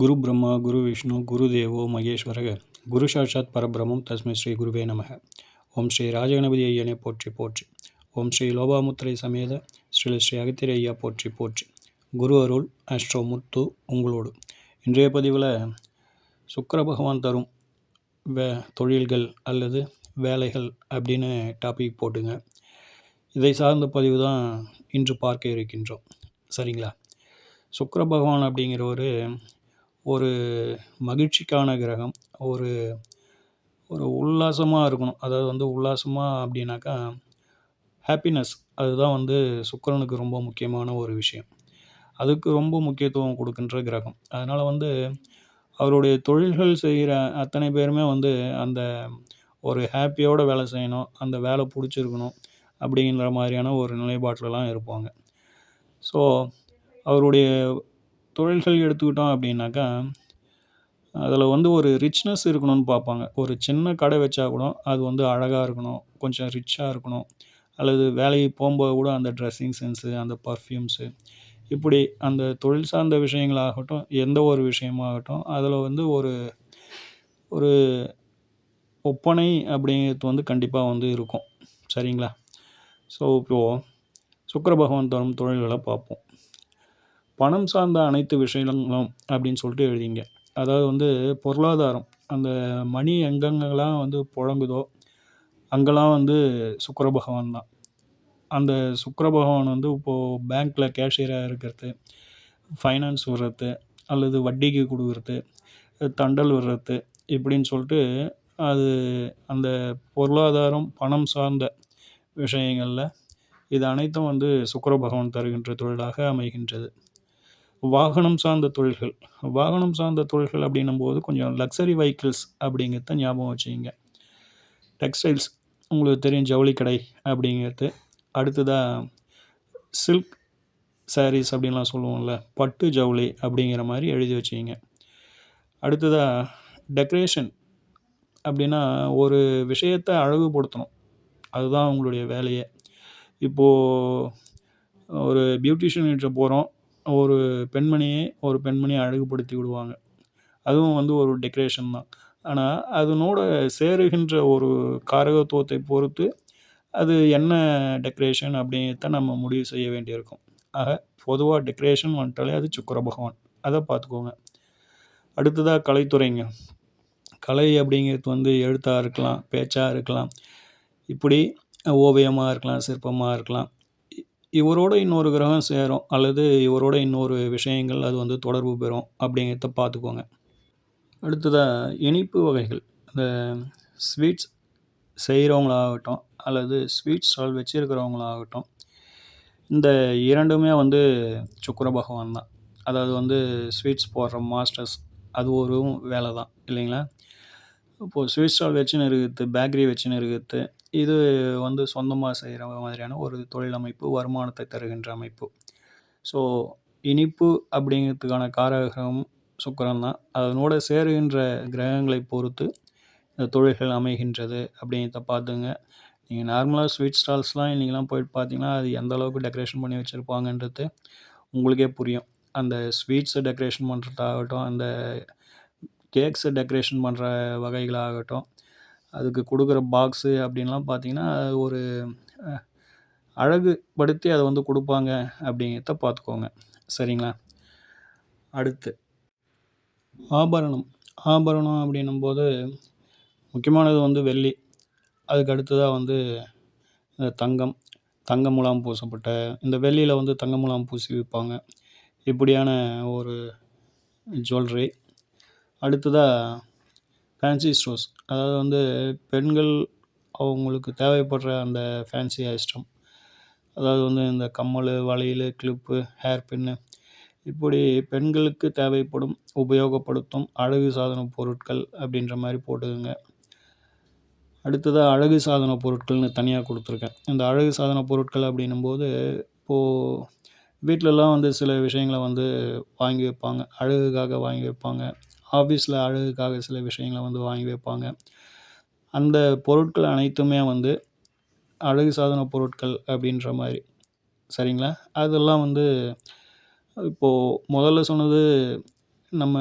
குரு பிரம்மா குரு விஷ்ணு குரு தேவோ மகேஸ்வரக குரு சாட்சாத் பரபிரமம் தஸ்மை ஸ்ரீ குருவே நமக. ஓம் ஸ்ரீ ராஜகணபதி ஐயனை போற்றி போற்றி. ஓம் ஸ்ரீ லோபாமுத்திரை சமேத ஸ்ரீ ஸ்ரீ அகத்திரி ஐயா போற்றி போற்றி. குரு அருள் அஸ்ட்ரோ முத்து உங்களோடு. இன்றைய பதிவில் சுக்கர பகவான் தரும் வே தொழில்கள் அல்லது வேலைகள் அப்படின்னு டாபிக் போட்டுங்க. இதை சார்ந்த பதிவு தான் இன்று பார்க்க இருக்கின்றோம். சரிங்களா? சுக்கர பகவான் அப்படிங்கிறவர் ஒரு மகிழ்ச்சிக்கான கிரகம் ஒரு ஒரு உல்லாசமாக இருக்கணும். அதாவது வந்து உல்லாசமாக அப்படின்னாக்கா ஹாப்பினஸ் அதுதான் வந்து சுக்கிரனுக்கு ரொம்ப முக்கியமான ஒரு விஷயம். அதுக்கு ரொம்ப முக்கியத்துவம் கொடுக்கின்ற கிரகம். அதனால் வந்து அவருடைய தொழில்கள் செய்கிற அத்தனை பேருமே வந்து அந்த ஒரு ஹாப்பியோட வேலை செய்யணும் அந்த வேலை பிடிச்சிருக்கணும் அப்படிங்கிற மாதிரியான ஒரு நிலைப்பாட்டிலலாம் இருப்பாங்க. ஸோ அவருடைய தொழில்கள் எடுத்துக்கிட்டோம் அப்படின்னாக்கா அதில் வந்து ஒரு ரிச்னஸ் இருக்கணும்னு பார்ப்பாங்க. ஒரு சின்ன கடை வச்சா கூட அது வந்து அழகாக இருக்கணும் கொஞ்சம் ரிச்சாக இருக்கணும். அல்லது வேலைக்கு போகும்போது கூட அந்த ட்ரெஸ்ஸிங் சென்ஸு அந்த பர்ஃப்யூம்ஸு இப்படி அந்த தொழில் சார்ந்த விஷயங்களாகட்டும் எந்த ஒரு விஷயமாகட்டும் அதில் வந்து ஒரு ஒரு ஒப்பனை அப்படிங்கிறது வந்து கண்டிப்பாக வந்து இருக்கும். சரிங்களா? ஸோ இப்போது சுக்கர பகவான் தரும் தொழில்களை பார்ப்போம். பணம் சார்ந்த அனைத்து விஷயங்களும் அப்படின்னு சொல்லிட்டு எழுதிங்க. அதாவது வந்து பொருளாதாரம் அந்த மணி எங்கெங்கெல்லாம் வந்து புழங்குதோ அங்கெல்லாம் வந்து சுக்கர பகவான் தான். அந்த சுக்கர பகவான் வந்து இப்போது பேங்க்கில் கேஷியராக இருக்கிறது ஃபைனான்ஸ் விடுறது அல்லது வட்டிக்கு கொடுக்குறது தண்டல் விடுறது இப்படின்னு சொல்லிட்டு அது அந்த பொருளாதாரம் பணம் சார்ந்த விஷயங்களில் இது அனைத்தும் வந்து சுக்கர பகவான் தருகின்ற தொழிலாக அமைகின்றது. வாகனம் சார்ந்த தொழில்கள். வாகனம் சார்ந்த தொழில்கள் அப்படின்னும் போது கொஞ்சம் லக்ஸரி வெஹிக்கிள்ஸ் அப்படிங்கிறத ஞாபகம் வச்சுக்கிங்க. டெக்ஸ்டைல்ஸ் உங்களுக்கு தெரியும் ஜவுளி கடை அப்படிங்கிறது. அடுத்ததாக சில்க் சாரீஸ் அப்படின்லாம் சொல்லுவோம்ல பட்டு ஜவுளி அப்படிங்கிற மாதிரி எழுதி வச்சுக்கிங்க. அடுத்ததாக டெக்கரேஷன் அப்படின்னா ஒரு விஷயத்தை அழகுபடுத்தணும். அதுதான் உங்களுடைய வேலையே. இப்போது ஒரு பியூட்டிஷியன்கிட்ட போகிறோம் ஒரு பெண்மணியை ஒரு பெண்மணியை அழகுபடுத்தி விடுவாங்க. அதுவும் வந்து ஒரு டெக்கரேஷன் தான். ஆனால் அதனோட சேருகின்ற ஒரு காரகத்துவத்தை பொறுத்து அது என்ன டெக்கரேஷன் அப்படிங்கிறத நம்ம முடிவு செய்ய வேண்டியிருக்கும். ஆக பொதுவாக டெக்கரேஷன் வந்துட்டாலே அது சுக்கர பகவான். அதை பார்த்துக்கோங்க. அடுத்ததாக கலைத்துறைங்க. கலை அப்படிங்கிறது வந்து எழுத்தாக இருக்கலாம் பேச்சாக இருக்கலாம். இப்படி ஓவியமாக இருக்கலாம் சிற்பமாக இருக்கலாம். இவரோட இன்னொரு கிரகம் சேரும் அல்லது இவரோட இன்னொரு விஷயங்கள் அது வந்து தொடர்பு பெறும் அப்படிங்கிறத பார்த்துக்கோங்க. அடுத்ததாக இனிப்பு வகைகள். இந்த ஸ்வீட்ஸ் செய்கிறவங்களாகட்டும் அல்லது ஸ்வீட் ஸ்டால் வச்சுருக்கிறவங்களாகட்டும் இந்த இரண்டுமே வந்து சுக்கர பகவான் தான். அதாவது வந்து ஸ்வீட்ஸ் போடுற மாஸ்டர்ஸ் அது ஒரு வேலை தான் இல்லைங்களா? இப்போது ஸ்வீட் ஸ்டால் வச்சுன்னு இருக்கிறது பேக்கரி வச்சுன்னு இருக்கிறது இது வந்து சொந்தமாக செய்கிற மாதிரியான ஒரு தொழில் அமைப்பு வருமானத்தை தருகின்ற அமைப்பு. ஸோ இனிப்பு அப்படிங்கிறதுக்கான காரகம் சுக்கரன் தான். அதனோட சேருகின்ற கிரகங்களை பொறுத்து இந்த தொழில்கள் அமைகின்றது அப்படிங்கிறத பார்த்துங்க. நீங்கள் நார்மலாக ஸ்வீட் ஸ்டால்ஸ்லாம் இன்றைக்கெலாம் போயிட்டு பார்த்தீங்கன்னா அது எந்த அளவுக்கு டெக்கரேஷன் பண்ணி வச்சுருப்பாங்கன்றது உங்களுக்கே புரியும். அந்த ஸ்வீட்ஸை டெக்கரேஷன் பண்ணுறதாகட்டும் அந்த கேக்ஸை டெக்கரேஷன் பண்ணுற வகைகளாகட்டும் அதுக்கு கொடுக்குற பாக்ஸு அப்படின்லாம் பார்த்தீங்கன்னா ஒரு அழகுபடுத்தி அதை வந்து கொடுப்பாங்க அப்படிங்கிறத பார்த்துக்கோங்க. சரிங்களா? அடுத்து ஆபரணம். ஆபரணம் அப்படின்னும்போது முக்கியமானது வந்து வெள்ளி. அதுக்கு அடுத்ததாக வந்து தங்கம். தங்க முலாம் பூசப்பட்ட இந்த வெள்ளியில் வந்து தங்க முலாம் பூசி விற்பாங்க. இப்படியான ஒரு ஜுவல்லரி அடுத்ததாக ஃபேன்சி ஸ்டோர்ஸ் அதாவது வந்து பெண்கள் அவங்களுக்கு தேவைப்படுற அந்த ஃபேன்சி ஐஸ்டம் அதாவது வந்து இந்த கம்மல் வளையல் கிளிப்பு ஹேர் பின்னு இப்படி பெண்களுக்கு தேவைப்படும் உபயோகப்படுத்தும் அழகு சாதன பொருட்கள் அப்படின்ற மாதிரி போட்டுக்கோங்க. அடுத்ததாக அழகு சாதன பொருட்கள்னு தனியாக கொடுத்துருக்கேன். இந்த அழகு சாதன பொருட்கள் அப்படின்னும்போது இப்போது வீட்டிலலாம் வந்து சில விஷயங்களை வந்து வாங்கி வைப்பாங்க. அழகுக்காக வாங்கி வைப்பாங்க. ஆஃபீஸில் அழகுக்காக சில விஷயங்களை வந்து வாங்கி வைப்பாங்க. அந்த பொருட்கள் அனைத்துமே வந்து அழகு சாதன பொருட்கள் அப்படின்ற மாதிரி. சரிங்களா? அதெல்லாம் வந்து இப்போது முதல்ல சொன்னது நம்ம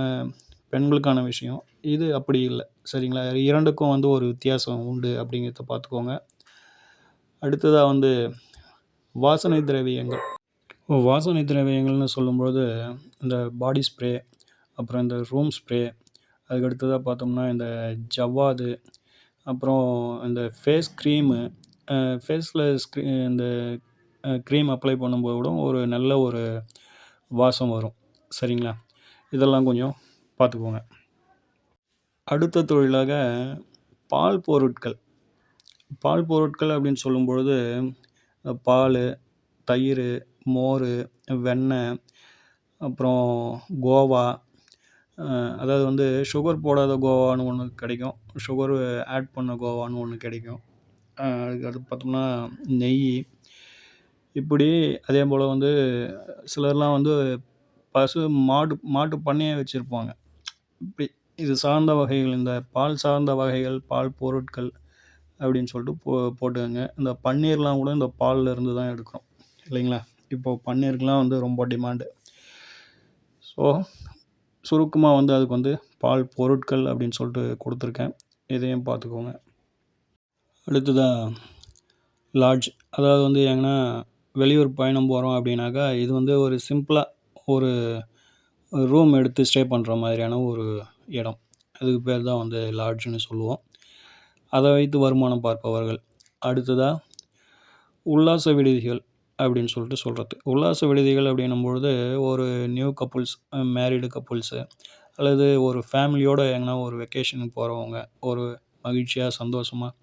பெண்களுக்கான விஷயம். இது அப்படி இல்லை. சரிங்களா? இரண்டுக்கும் வந்து ஒரு வித்தியாசம் உண்டு அப்படிங்கிறத பார்த்துக்கோங்க. அடுத்ததாக வந்து வாசனை திரவியங்கள். வாசனை திரவியங்கள்னு சொல்லும்போது இந்த பாடி ஸ்ப்ரே அப்புறம் இந்த ரூம் ஸ்ப்ரே அதுக்கு அடுத்ததாக பார்த்தோம்னா இந்த ஜவ்வாது அப்புறம் இந்த ஃபேஸ் க்ரீமு ஃபேஸில் ஸ்க்ரீ இந்த க்ரீம் அப்ளை பண்ணும்போது கூட ஒரு நல்ல ஒரு வாசம் வரும். சரிங்களா? இதெல்லாம் கொஞ்சம் பார்த்துக்கோங்க. அடுத்த தொழிலாக பால் பொருட்கள். பால் பொருட்கள் அப்படின்னு சொல்லும்பொழுது பால் தயிர் மோர் வெண்ணெய் அப்புறம் கோவா அதாவது வந்து சுகர் போடாத கோவான்னு ஒன்று கிடைக்கும். சுகர் ஆட் பண்ண கோவான்னு ஒன்று கிடைக்கும். அதுக்கு அடுத்து பார்த்தோம்னா நெய். இப்படி அதே போல் வந்து சிலர்லாம் வந்து பசு மாடு மாட்டு பண்ணையே வச்சுருப்பாங்க. இப்படி இது சார்ந்த வகைகள் இந்த பால் சார்ந்த வகைகள் பால் பொருட்கள் அப்படின்னு சொல்லிட்டு போ போட்டுக்கோங்க. இந்த பன்னீர்லாம் கூட இந்த பாலில் இருந்து தான் எடுக்கிறோம். இல்லைங்களா? இப்போது பன்னீருக்குலாம் வந்து ரொம்ப டிமாண்டு ஸோ சுருக்கமாக வந்து அதுக்கு வந்து பால் பொருட்கள் அப்படின்னு சொல்லிட்டு கொடுத்துருக்கேன். இதையும் பார்த்துக்கோங்க. அடுத்ததாக லாட்ஜ். அதாவது வந்து எங்கன்னா வெளியூர் பயணம் போகிறோம் அப்படின்னாக்கா இது வந்து ஒரு சிம்பிளாக ஒரு ரூம் எடுத்து ஸ்டே பண்ணுற மாதிரியான ஒரு இடம். அதுக்கு பேர் தான் வந்து லாட்ஜ்னு சொல்லுவோம். அதை வைத்து வருமானம் பார்ப்பவர்கள். அடுத்ததாக உல்லாச விடுதிகள். அப்படின்னு சொல்லிட்டு சொல்கிறது உல்லாச விடுதிகள் அப்படின்னும்பொழுது ஒரு நியூ கப்புள்ஸ் மேரீடு கப்புள்ஸு அல்லது ஒரு ஃபேமிலியோடு எங்கன்னா ஒரு வெக்கேஷனுக்கு போகிறவங்க ஒரு மகிழ்ச்சியாக சந்தோஷமாக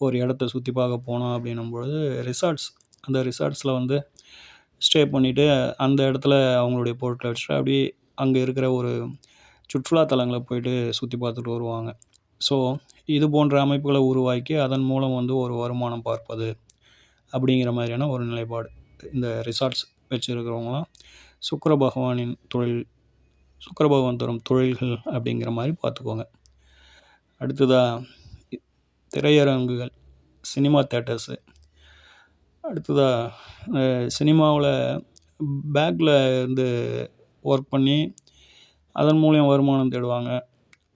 ஒரு இடத்த சுற்றி பார்க்க போனோம் அப்படின்னும்பொழுது ரிசார்ட்ஸ் அந்த ரிசார்ட்ஸில் வந்து ஸ்டே பண்ணிவிட்டு அந்த இடத்துல அவங்களுடைய பொருட்களை வச்சுட்டு அப்படியே அங்கே இருக்கிற ஒரு சுற்றுலா தலங்களை போயிட்டு சுற்றி பார்த்துட்டு வருவாங்க. ஸோ இது போன்ற அமைப்புகளை உருவாக்கி அதன் மூலம் வந்து ஒரு வருமானம் பார்ப்பது அப்படிங்கிற மாதிரியான ஒரு நிலைப்பாடு. இந்த ரிசார்ட்ஸ் வச்சுருக்கிறவங்களாம் சுக்கர பகவானின் தொழில் சுக்கர பகவான் தரும் தொழில்கள் அப்படிங்கிற மாதிரி பார்த்துக்கோங்க. அடுத்ததாக திரையரங்குகள் சினிமா தேட்டர்ஸு அடுத்ததாக சினிமாவில் பேக்கில் இருந்து ஒர்க் பண்ணி அதன் மூலியம் வருமானம் தேடுவாங்க.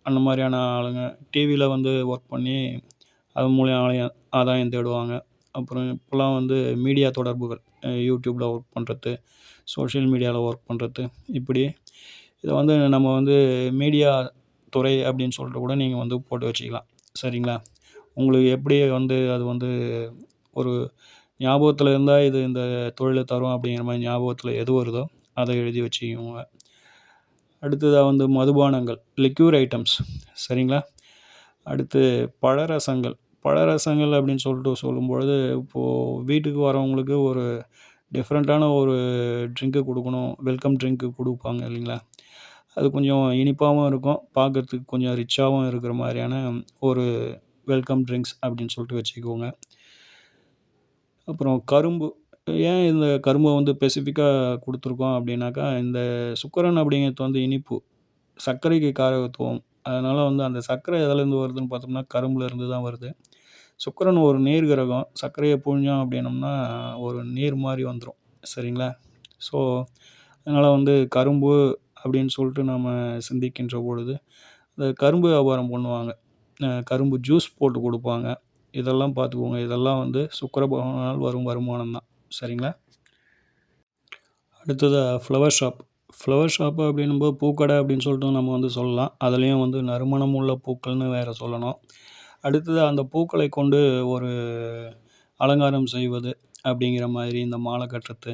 அந்த மாதிரியான ஆளுங்க டிவியில் வந்து ஒர்க் பண்ணி அதன் மூலியம் ஆலயம் ஆதாயம் தேடுவாங்க. அப்புறம் இப்போலாம் வந்து மீடியா தொடர்புகள் யூடியூப்பில் ஒர்க் பண்ணுறது சோஷியல் மீடியாவில் ஒர்க் பண்ணுறது இப்படி இதை வந்து நம்ம வந்து மீடியா துறை அப்படின்னு சொல்லிட்டு கூட நீங்கள் வந்து போட்டு வச்சுக்கலாம். சரிங்களா? உங்களுக்கு எப்படி வந்து அது வந்து ஒரு ஞாபகத்தில் இருந்தால் இது இந்த தொழிலை தரும் அப்படிங்கிற மாதிரி ஞாபகத்தில் எது வருதோ அதை எழுதி வச்சுக்கோங்க. அடுத்ததாக வந்து மதுபானங்கள் லிக்யூர் ஐட்டம்ஸ் சரிங்களா? அடுத்து பழரசங்கள் பழரசங்கள் அப்படின்னு சொல்லிட்டு சொல்லும்பொழுது இப்போது வீட்டுக்கு வரவங்களுக்கு ஒரு டிஃப்ரெண்ட்டான ஒரு ட்ரிங்க்கு கொடுக்கணும். வெல்கம் ட்ரிங்க்கு கொடுப்பாங்க இல்லைங்களா? அது கொஞ்சம் இனிப்பாகவும் இருக்கும். பார்க்குறதுக்கு கொஞ்சம் ரிச்சாகவும் இருக்கிற மாதிரியான ஒரு வெல்கம் ட்ரிங்க்ஸ் அப்படின்னு சொல்லிட்டு வச்சுக்கோங்க. அப்புறம் கரும்பு. ஏன் இந்த கரும்பை வந்து ஸ்பெசிஃபிக்காக கொடுத்துருக்கோம் அப்படின்னாக்கா இந்த சுக்கரன் அப்படிங்கிறது வந்து இனிப்பு சர்க்கரைக்கு காரகத்துவம். அதனால் வந்து அந்த சர்க்கரை எதுலேருந்து வருதுன்னு பார்த்தோம்னா கரும்புலேருந்து தான் வருது. சுக்கரன் ஒரு நீர் கிரகம் சர்க்கரையை புழிஞ்சோம் அப்படின்னம்னா ஒரு நீர் மாதிரி வந்துடும் சரிங்களா? ஸோ அதனால் வந்து கரும்பு அப்படின்னு சொல்லிட்டு நம்ம சிந்திக்கின்ற பொழுது இந்த கரும்பு வியாபாரம் பண்ணுவாங்க. கரும்பு ஜூஸ் போட்டு கொடுப்பாங்க. இதெல்லாம் பார்த்துக்கோங்க. இதெல்லாம் வந்து சுக்கர பகவானால் வரும் வருமானம் தான். சரிங்களா? அடுத்தது ஃப்ளவர் ஷாப் ஃப்ளவர் ஷாப்பு அப்படின்னும்போது பூக்கடை அப்படின்னு சொல்லிட்டு நம்ம வந்து சொல்லலாம். அதுலேயும் வந்து நறுமணம் உள்ள பூக்கள்னு வேறு சொல்லணும். அடுத்தது அந்த பூக்களை கொண்டு ஒரு அலங்காரம் செய்வது அப்படிங்கிற மாதிரி இந்த மாலை கட்டுறது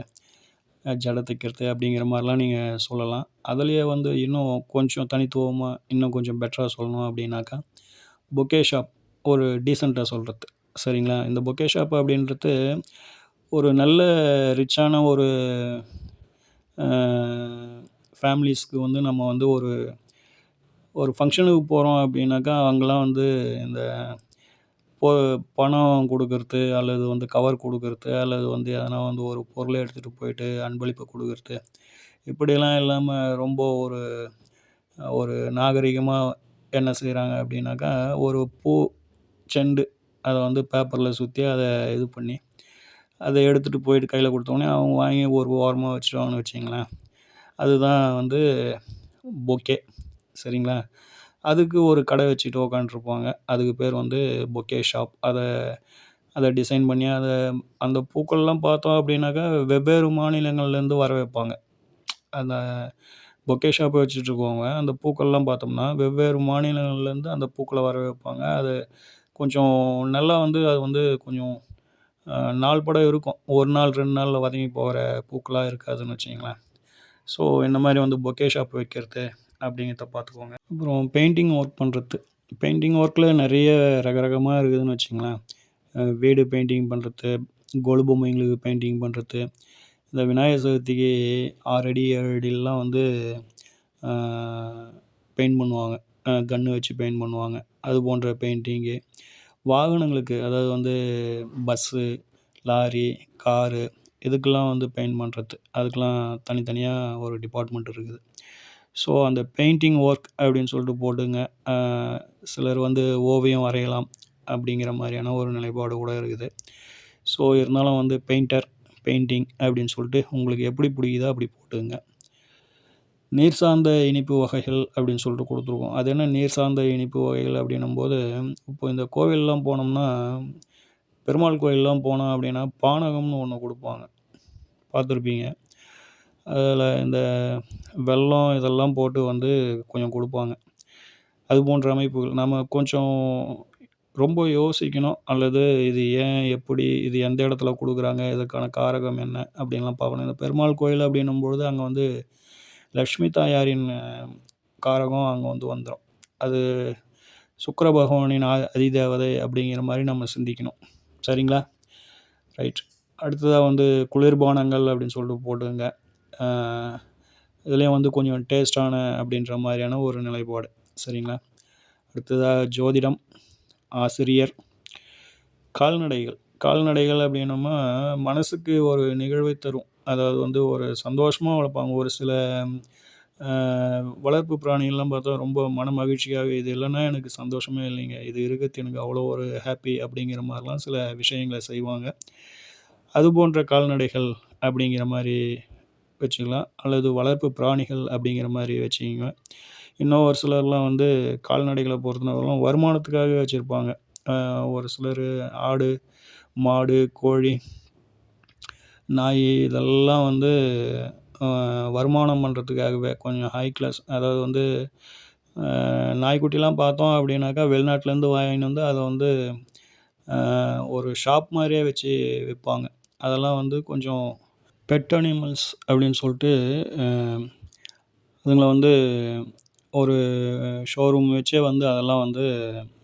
ஜடை தைக்கிறது அப்படிங்கிற மாதிரிலாம் நீங்கள் சொல்லலாம். அதுலேயே வந்து இன்னும் கொஞ்சம் தனித்துவமாக இன்னும் கொஞ்சம் பெட்டராக சொல்லணும் அப்படின்னாக்கா பொக்கே ஷாப் ஒரு டீசெண்டாக சொல்கிறது சரிங்களா? இந்த பொக்கே ஷாப் அப்படின்றது ஒரு நல்ல ரிச்சான ஒரு ஃபேமிலிஸ்க்கு வந்து நம்ம வந்து ஒரு ஒரு ஃபங்க்ஷனுக்கு போகிறோம் அப்படின்னாக்கா அங்கெல்லாம் வந்து இந்த போ பணம் கொடுக்கறது அல்லது வந்து கவர் கொடுக்கறது அல்லது வந்து எதனா வந்து ஒரு பொருளை எடுத்துகிட்டு போயிட்டு அன்பளிப்பு கொடுக்கறது. இப்படியெல்லாம் இல்லாமல் ரொம்ப ஒரு ஒரு நாகரிகமாக என்ன செய்கிறாங்க அப்படின்னாக்கா ஒரு பூ செண்டு அதை வந்து பேப்பரில் சுற்றி அதை இது பண்ணி அதை எடுத்துகிட்டு போயிட்டு கையில் கொடுத்தோன்னே அவங்க வாங்கி ஒரு ஓரமாக வச்சுருவாங்கன்னு வச்சுங்களேன் அதுதான் வந்து பொக்கே சரிங்களா? அதுக்கு ஒரு கடை வச்சுட்டு உக்காண்ட்ருப்பாங்க. அதுக்கு பேர் வந்து பொக்கே ஷாப் அதை அதை டிசைன் பண்ணி அதை அந்த பூக்கள்லாம் பார்த்தோம் அப்படின்னாக்கா வெவ்வேறு மாநிலங்கள்லேருந்து வர வைப்பாங்க. அந்த பொக்கே ஷாப் வச்சுட்ருக்கவங்க அந்த பூக்கள்லாம் பார்த்தோம்னா வெவ்வேறு மாநிலங்கள்லேருந்து அந்த பூக்களை வர வைப்பாங்க. அது கொஞ்சம் நல்லா வந்து அது வந்து கொஞ்சம் நாள் படம் இருக்கும். ஒரு நாள் ரெண்டு நாளில் வதங்கி போகிற பூக்களாக இருக்காதுன்னு வச்சுங்களேன் ஸோ இந்த மாதிரி வந்து பொக்கே ஷாப் வைக்கிறது அப்படிங்கிறத பார்த்துக்கோங்க. அப்புறம் பெயிண்டிங் ஒர்க் பண்ணுறது பெயிண்டிங் ஒர்க்கில் நிறைய ரக ரகமாக இருக்குதுன்னு வச்சுங்களேன். வீடு பெயிண்டிங் பண்ணுறது கொலு பொம்மைங்களுக்கு பெயிண்டிங் பண்ணுறது இந்த விநாயகர் சதுர்த்திக்கு ஆறு அடி ஏழு அடிலாம் வந்து பெயிண்ட் பண்ணுவாங்க. கன்று வச்சு பெயிண்ட் பண்ணுவாங்க. அது போன்ற பெயிண்டிங்கு வாகனங்களுக்கு அதாவது வந்து பஸ்ஸு லாரி காரு இதுக்கெல்லாம் வந்து பெயிண்ட் பண்ணுறது அதுக்கெலாம் தனித்தனியாக ஒரு டிபார்ட்மெண்ட் இருக்குது. ஸோ அந்த பெயிண்டிங் ஒர்க் அப்படின்னு சொல்லிட்டு போட்டுங்க. சிலர் வந்து ஓவியம் வரையலாம் அப்படிங்கிற மாதிரியான ஒரு நிலைப்பாடு கூட இருக்குது. ஸோ இருந்தாலும் வந்து பெயிண்டர் பெயிண்டிங் அப்படின்னு சொல்லிட்டு உங்களுக்கு எப்படி பிடிக்குதோ அப்படி போட்டுங்க. நீர் சார்ந்த இனிப்பு வகைகள் அப்படின்னு சொல்லிட்டு கொடுத்துருக்கோம். அது என்ன நீர் சார்ந்த இனிப்பு வகைகள் அப்படின்னும் போது இப்போ இந்த கோவிலெலாம் போனோம்னா பெருமாள் கோயிலெலாம் போனோம் அப்படின்னா பானகம்னு ஒன்று கொடுப்பாங்க. பார்த்துருப்பீங்க. அதில் இந்த வெல்லம் இதெல்லாம் போட்டு வந்து கொஞ்சம் கொடுப்பாங்க. அது போன்ற அமைப்புகள். நம்ம கொஞ்சம் ரொம்ப யோசிக்கணும். அல்லது இது ஏன் எப்படி இது எந்த இடத்துல கொடுக்குறாங்க இதுக்கான காரகம் என்ன அப்படின்லாம் பார்க்கணும். இந்த பெருமாள் கோயில் அப்படின்னும்பொழுது அங்கே வந்து லக்ஷ்மி தாயாரின் காரகம் அங்கே வந்து வந்துடும் அது சுக்கர பகவானின் அதிதேவதை அப்படிங்கிற மாதிரி நம்ம சிந்திக்கணும். சரிங்களா? ரைட். அடுத்ததாக வந்து குளிர்பானங்கள் அப்படின்னு சொல்லிட்டு போட்டுங்க இதுலேயும் வந்து கொஞ்சம் டேஸ்ட்டான அப்படின்ற மாதிரியான ஒரு நிலைப்பாடு. சரிங்களா? அடுத்ததாக ஜோதிடம் ஆசிரியர் கால்நடைகள். கால்நடைகள் அப்படின்னோம்னா மனசுக்கு ஒரு நிகழ்வை தரும். அதாவது வந்து ஒரு சந்தோஷமாக வளர்ப்பாங்க. ஒரு சில வளர்ப்பு பிராணிகள்லாம் பார்த்தா ரொம்ப மன மகிழ்ச்சியாக இது இல்லைன்னா எனக்கு சந்தோஷமே இல்லைங்க. இது இருக்கிறது எனக்கு அவ்வளோ ஒரு ஹாப்பி அப்படிங்கிற மாதிரிலாம் சில விஷயங்களை செய்வாங்க. அது போன்ற கால்நடைகள் அப்படிங்கிற மாதிரி வச்சுக்கலாம். அல்லது வளர்ப்பு பிராணிகள் அப்படிங்கிற மாதிரி வச்சுக்கிங்க. இன்னும் ஒரு சிலர்லாம் வந்து கால்நடைகளை பொறுத்தவரைலாம் வருமானத்துக்காக வச்சுருப்பாங்க. ஒரு சிலர் ஆடு மாடு கோழி நாய் இதெல்லாம் வந்து வருமானம் பண்ணுறதுக்காகவே கொஞ்சம் ஹை கிளாஸ் அதாவது வந்து நாய்க்குட்டிலாம் பார்த்தோம் அப்படின்னாக்கா வெளிநாட்டிலேருந்து வாங்கின்னு வந்து அதை வந்து ஒரு ஷாப் மாதிரியே வச்சு விற்பாங்க. அதெல்லாம் வந்து கொஞ்சம் பெட் அனிமல்ஸ் அப்படின்னு சொல்லிட்டு அதுங்களை வந்து ஒரு ஷோரூம் வச்சே வந்து அதெல்லாம் வந்து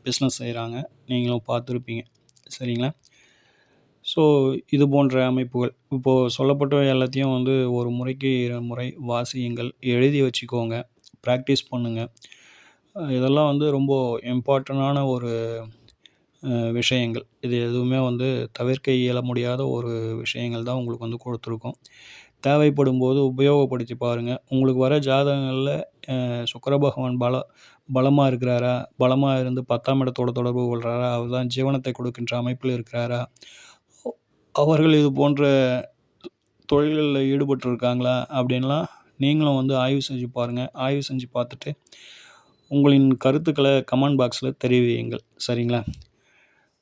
பிஸ்னஸ் செய்கிறாங்க நீங்களும் பார்த்துருப்பீங்க. சரிங்களா? ஸோ இது போன்ற அமைப்புகள். இப்போது சொல்லப்பட்ட எல்லாத்தையும் வந்து ஒரு முறைக்கு முறை வாசியுங்கள். எழுதி வச்சுக்கோங்க. ப்ராக்டிஸ் பண்ணுங்கள் இதெல்லாம் வந்து ரொம்ப இம்பார்ட்டண்டான ஒரு விஷயங்கள். இது எதுவுமே வந்து தவிர்க்க இயல முடியாத ஒரு விஷயங்கள் தான் உங்களுக்கு வந்து கொடுத்துருக்கோம். தேவைப்படும் போது உபயோகப்படுத்தி பாருங்கள் உங்களுக்கு வர ஜாதகங்களில் சுக்கர பகவான் பல பலமாக இருக்கிறாரா? பலமாக இருந்து பத்தாம் இடத்தோட தொடர்பு கொள்கிறாரா அவர் தான் ஜீவனத்தை கொடுக்கின்ற அமைப்பில் இருக்கிறாரா? அவர்கள் இது போன்ற தொழில்களில் ஈடுபட்டிருக்காங்களா? அப்படின்லாம் நீங்களும் வந்து ஆய்வு செஞ்சு பாருங்கள் ஆய்வு செஞ்சு பார்த்துட்டு உங்களின் கருத்துக்களை கமெண்ட் பாக்ஸில் தெரிவியுங்கள். சரிங்களா?